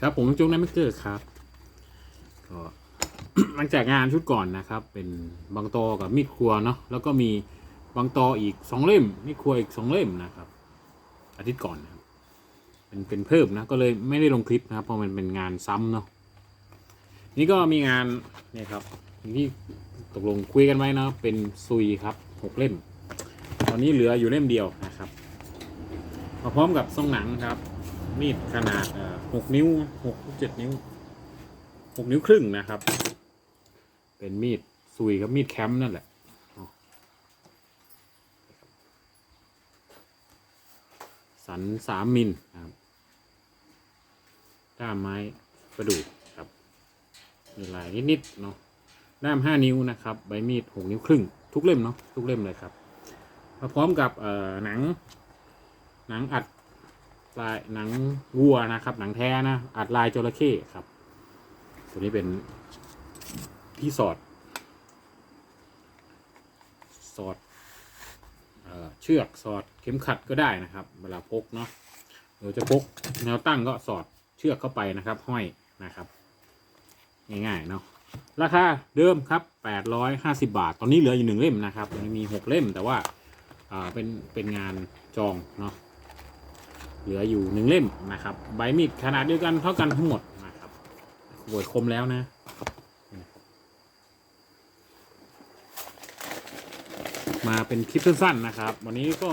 ครับผมจุ๊กนันไม่เกิดครับก็หลังจากงานชุดก่อนนะครับ เป็นบางตอกับมีดครัวเนาะแล้วก็มีบางตออีกสองเล่มมีดครัวอีกสองเล่มนะครับ อาทิตย์ก่อนนะครับเป็นเป็นเพิ่มนะก็เลยไม่ได้ลงคลิปนะครับเพราะมันเป็นงานซ้ำเนาะนี่ก็มีงานเนี่ยครับที่ตกลงคุยกันไว้เนาะเป็นซุยครับหกเล่ม ตอนนี้เหลืออยู่เล่มเดียวนะครับมาพร้อมกับทรงหนังครับ มีดขนาดหกนิ้วหกเจ็ดนิ้วหกนิ้วครึ่งนะครับ เป็นมีดซุยกับมีดแคมป์นั่นแหละสันสามมิลนะครับด้ามไม้ประดู่ครับ มีลายนิดๆเนาะด้ามห้านิ้วนะครับ ใบมีดหกนิ้วครึ่ง ทุกเล่มเนาะทุกเล่มเลยครับมาพร้อมกับเอ่อหนัง หนังอัด ลายหนังวัวนะครับ หนังแท้นะอัดลายจระเข้ครับ ตัวนี้เป็นที่สอด สอดเอเชือกสอดเข็มขัดก็ได้นะครับ เวลาพกเนาะหรือจะพกแนวตั้งก็สอดเชือกเข้าไปนะครับ ห้อยนะครับ ง่ายๆเนาะราคาเดิมครับ 850 บาท ตอนนี้เหลืออยู่หนึ่งเล่มนะครับยังมีหกเล่มแต่ว่าอ่าเป็นเป็นงานจองเนาะ เหลืออยู่หนึ่งเล่มนะครับ ใบมีดขนาดเดียวกันเท่ากันทั้งหมดนะครับโวยคมแล้วนะมาเป็นคลิปสั้นๆนะครับ วันนี้ก็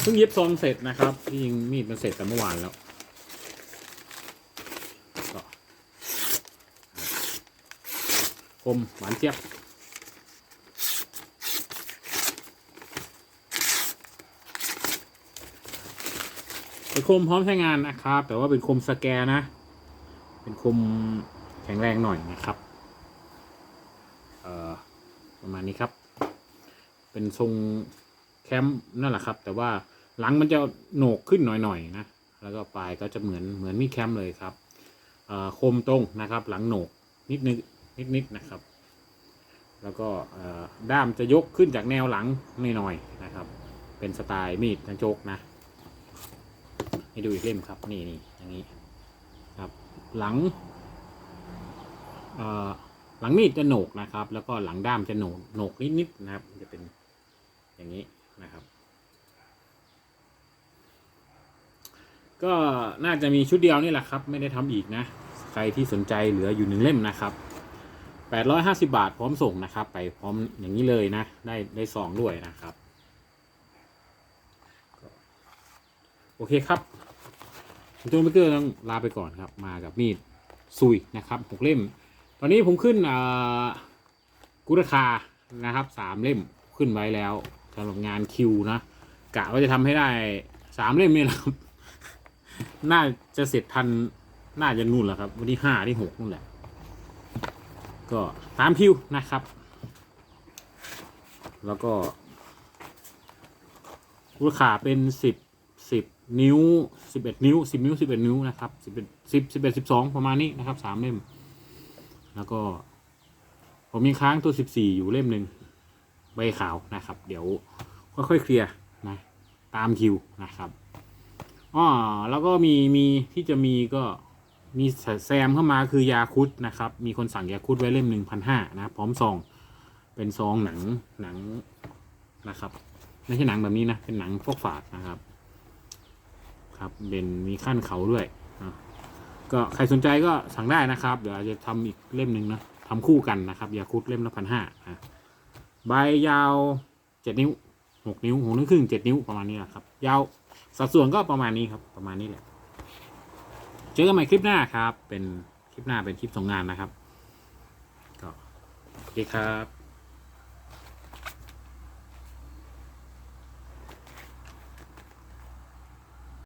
เพิ่งเย็บซองเสร็จนะครับที่จริงมีดมันเสร็จแต่เมื่อวานแล้วก็คมหวานเจี๊ยบ เป็นคมพร้อมใช้งานนะครับ แต่ว่าเป็นคมสแกนนะ เป็นคมแข็งแรงหน่อยนะครับเอ่อประมาณนี้ครับ เป็นทรงแคมป์นั่นแหละครับ แต่ว่าหลังมันจะโหนกขึ้นหน่อยๆนะแล้วก็ปลายก็จะเหมือนเหมือนมีแคมป์เลยครับเอ่อคมตรงนะครับ หลังโหนกนิดนึงนิดนิดๆนะครับ แล้วก็ด้ามจะยกขึ้นจากแนวหลังหน่อยๆนะครับ เป็นสไตล์มีดกันโจกนะ ให้ดูอีกเล่มครับนี่นี่อย่างนี้ครับหลังเอ่อหลังมีดจะโหนกนะครับ แล้วก็หลังด้ามจะโหนกโหนกนิดๆนะครับ จะเป็นอย่างนี้นะครับ ก็น่าจะมีชุดเดียวนี่แหละครับ ไม่ได้ทำอีกนะ ใครที่สนใจเหลืออยู่หนึ่งเล่มนะครับ850 บาทพร้อมส่งนะครับ ไปพร้อมอย่างนี้เลยนะ ได้ได้ซองด้วยนะครับ โอเคครับ ผมตัวเบเกอร์ต้องลาไปก่อนครับ มากับมีดซุยนะครับหกเล่ม ตอนนี้ผมขึ้นกุรคานะครับสามเล่มขึ้นไว้แล้วสำหรับงานคิวนะกะว่าจะทำให้ได้สามเล่มนี่แหละครับ น่าจะเสร็จทันน่าจะนู่นแหละครับ วันที่ห้าที่หกนู่นแหละ ก็ตามคิวนะครับ แล้วก็กุรคาเป็นสิบ นิ้วสิบเอ็ดนิ้วสิบนิ้วสิบเอ็ดนิ้วนะครับสิบเอ็ดสิบสิบเอ็ดสิบสองประมาณนี้นะครับสามเล่ม แล้วก็ผมมีค้างตัวสิบสี่อยู่เล่มหนึ่งใบขาวนะครับ เดี๋ยวค่อยๆเคลียร์นะตามคิวนะครับอ๋อแล้วก็มีมีที่จะมีก็มีแซมเข้ามาคือยาคุดนะครับ มีคนสั่งยาคุดไว้เล่มหนึ่งพันห้านะ พร้อมซองเป็นซองหนังหนังนะครับ ไม่ใช่หนังแบบนี้นะ เป็นหนังฟอกฝาดนะครับ ครับเป็นมีขั้นเขาด้วยอะก็ใครสนใจก็สั่งได้นะครับ เดี๋ยวอาจจะทำอีกเล่มหนึ่งนะทำคู่กันนะครับยาคุดเล่มละพันห้าใบยาวเจ็ดนิ้วหกนิ้วหกนิ้วครึ่งเจ็ดนิ้วประมาณนี้แหละครับ ยาวสัดส่วนก็ประมาณนี้ครับ ประมาณนี้แหละ เจอกันใหม่คลิปหน้าครับ เป็นคลิปหน้าเป็นคลิปส่งงานนะครับ ก็โอเคครับ